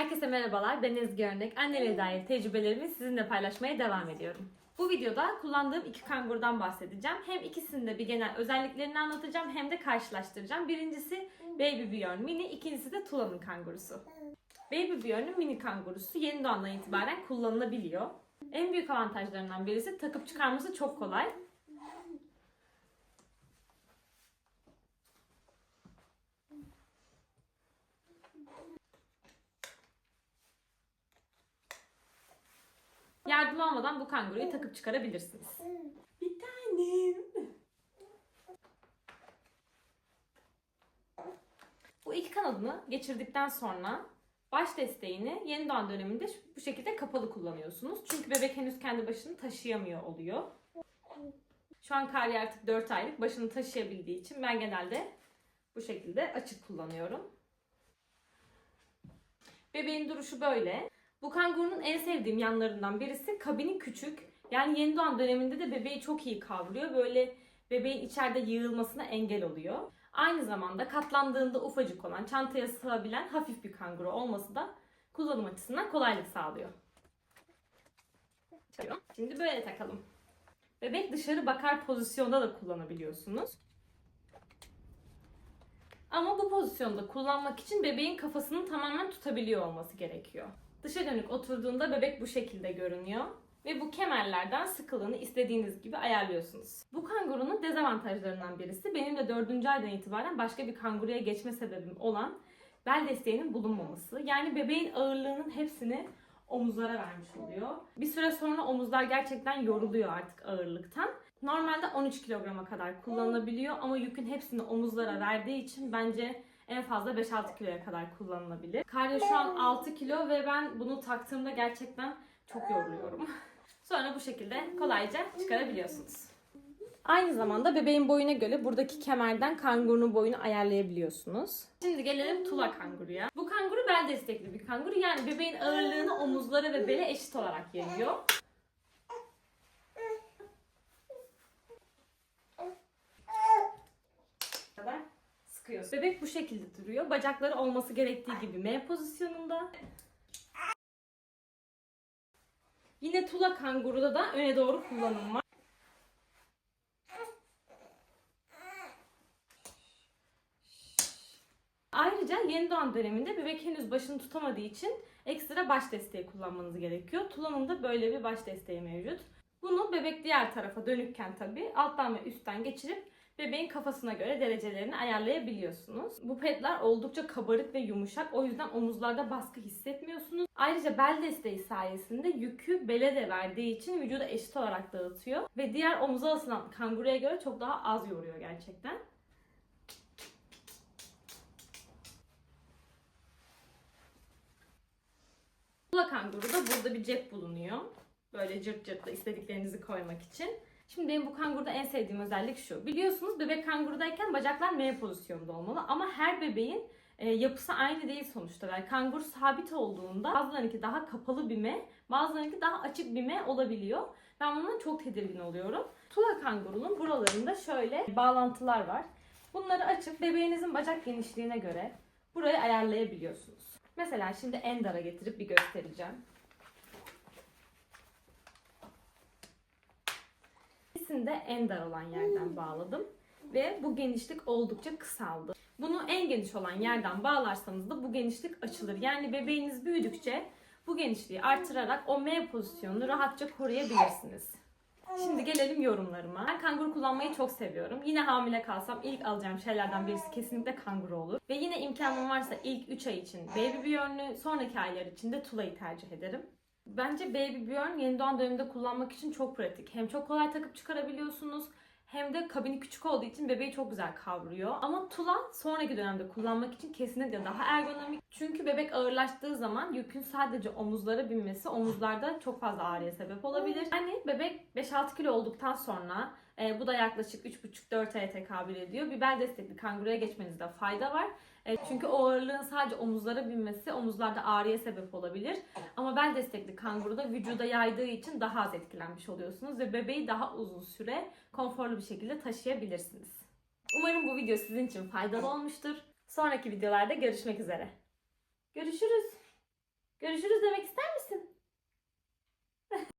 Herkese merhabalar. Ben Ezgi Örnek. Anneliğe dair tecrübelerimi sizinle paylaşmaya devam ediyorum. Bu videoda kullandığım iki kangurdan bahsedeceğim. Hem ikisinin de bir genel özelliklerini anlatacağım hem de karşılaştıracağım. Birincisi Baby Björn Mini, ikincisi de Tula'nın kangurusu. Baby Björn'ün mini kangurusu yeni doğandan itibaren kullanılabiliyor. En büyük avantajlarından birisi takıp çıkarması çok kolay. Yardım almadan bu kanguruyu takıp çıkarabilirsiniz. Bir tanem. Bu iki kanadını geçirdikten sonra baş desteğini yeni doğan döneminde bu şekilde kapalı kullanıyorsunuz. Çünkü bebek henüz kendi başını taşıyamıyor oluyor. Şu an Kari artık 4 aylık başını taşıyabildiği için ben genelde bu şekilde açık kullanıyorum. Bebeğin duruşu böyle. Bu kangurunun en sevdiğim yanlarından birisi kabini küçük. Yani yeni doğan döneminde de bebeği çok iyi kavruyor. Böyle bebeğin içeride yığılmasına engel oluyor. Aynı zamanda katlandığında ufacık olan, çantaya sığabilen hafif bir kanguru olması da kullanım açısından kolaylık sağlıyor. Şimdi böyle takalım. Bebek dışarı bakar pozisyonda da kullanabiliyorsunuz. Ama bu pozisyonda kullanmak için bebeğin kafasını tamamen tutabiliyor olması gerekiyor. Dışa dönük oturduğunda bebek bu şekilde görünüyor. Ve bu kemerlerden sıkılığını istediğiniz gibi ayarlıyorsunuz. Bu kangurunun dezavantajlarından birisi benim de 4. aydan itibaren başka bir kanguruya geçme sebebim olan bel desteğinin bulunmaması. Yani bebeğin ağırlığının hepsini omuzlara vermiş oluyor. Bir süre sonra omuzlar gerçekten yoruluyor artık ağırlıktan. Normalde 13 kilograma kadar kullanılabiliyor ama yükün hepsini omuzlara verdiği için bence en fazla 5-6 kiloya kadar kullanılabilir. Karya şu an 6 kilo ve ben bunu taktığımda gerçekten çok yoruluyorum. Sonra bu şekilde kolayca çıkarabiliyorsunuz. Aynı zamanda bebeğin boyuna göre buradaki kemerden kangurunun boyunu ayarlayabiliyorsunuz. Şimdi gelelim tula kanguruya. Bu kanguru bel destekli bir kanguru. Yani bebeğin ağırlığını omuzlara ve bele eşit olarak yayıyor. kadar Bebek bu şekilde duruyor. Bacakları olması gerektiği gibi M pozisyonunda. Yine tula kanguruda da öne doğru kullanım var. Ayrıca yeni doğan döneminde bebek henüz başını tutamadığı için ekstra baş desteği kullanmanız gerekiyor. Tula'nın da böyle bir baş desteği mevcut. Bunu bebek diğer tarafa dönükken tabii alttan ve üstten geçirip bebeğin kafasına göre derecelerini ayarlayabiliyorsunuz. Bu pedler oldukça kabarık ve yumuşak. O yüzden omuzlarda baskı hissetmiyorsunuz. Ayrıca bel desteği sayesinde yükü bele de verdiği için vücuda eşit olarak dağıtıyor. Ve diğer omuza asılan kanguruya göre çok daha az yoruyor gerçekten. Tula kanguru da burada bir cep bulunuyor. Böyle cırt cırtla istediklerinizi koymak için. Şimdi benim bu kanguruda en sevdiğim özellik şu. Biliyorsunuz bebek kangurudayken bacaklar M pozisyonda olmalı ama her bebeğin e, yapısı aynı değil sonuçta. Yani kanguru sabit olduğunda bazılarınki daha kapalı bir M, bazılarınki daha açık bir M olabiliyor. Ben bundan çok tedirgin oluyorum. Tula kangurunun buralarında şöyle bağlantılar var. Bunları açıp bebeğinizin bacak genişliğine göre burayı ayarlayabiliyorsunuz. Mesela şimdi en dara getirip bir göstereceğim. İkisini de en dar olan yerden bağladım. Ve bu genişlik oldukça kısaldı. Bunu en geniş olan yerden bağlarsanız da bu genişlik açılır. Yani bebeğiniz büyüdükçe bu genişliği artırarak o M pozisyonunu rahatça koruyabilirsiniz. Şimdi gelelim yorumlarıma. Ben kanguru kullanmayı çok seviyorum. Yine hamile kalsam ilk alacağım şeylerden birisi kesinlikle kanguru olur. Ve yine imkanım varsa ilk 3 ay için Baby Björn'ü, sonraki aylar için de Tula'yı tercih ederim. Bence Baby Björn yeni doğan döneminde kullanmak için çok pratik. Hem çok kolay takıp çıkarabiliyorsunuz hem de kabini küçük olduğu için bebeği çok güzel kavruyor. Ama Tula sonraki dönemde kullanmak için kesinlikle daha ergonomik. Çünkü bebek ağırlaştığı zaman yükün sadece omuzlara binmesi omuzlarda çok fazla ağrıya sebep olabilir. Hani bebek 5-6 kilo olduktan sonra e, bu da yaklaşık 3,5-4 aya tekabül ediyor. Bir bel destekli kanguruya geçmenizde fayda var. E, çünkü o ağırlığın sadece omuzlara binmesi omuzlarda ağrıya sebep olabilir. Ama bel destekli kanguruda vücuda yaydığı için daha az etkilenmiş oluyorsunuz ve bebeği daha uzun süre konforlu bir şekilde taşıyabilirsiniz. Umarım bu video sizin için faydalı olmuştur. Sonraki videolarda görüşmek üzere. Görüşürüz. Görüşürüz demek ister misin?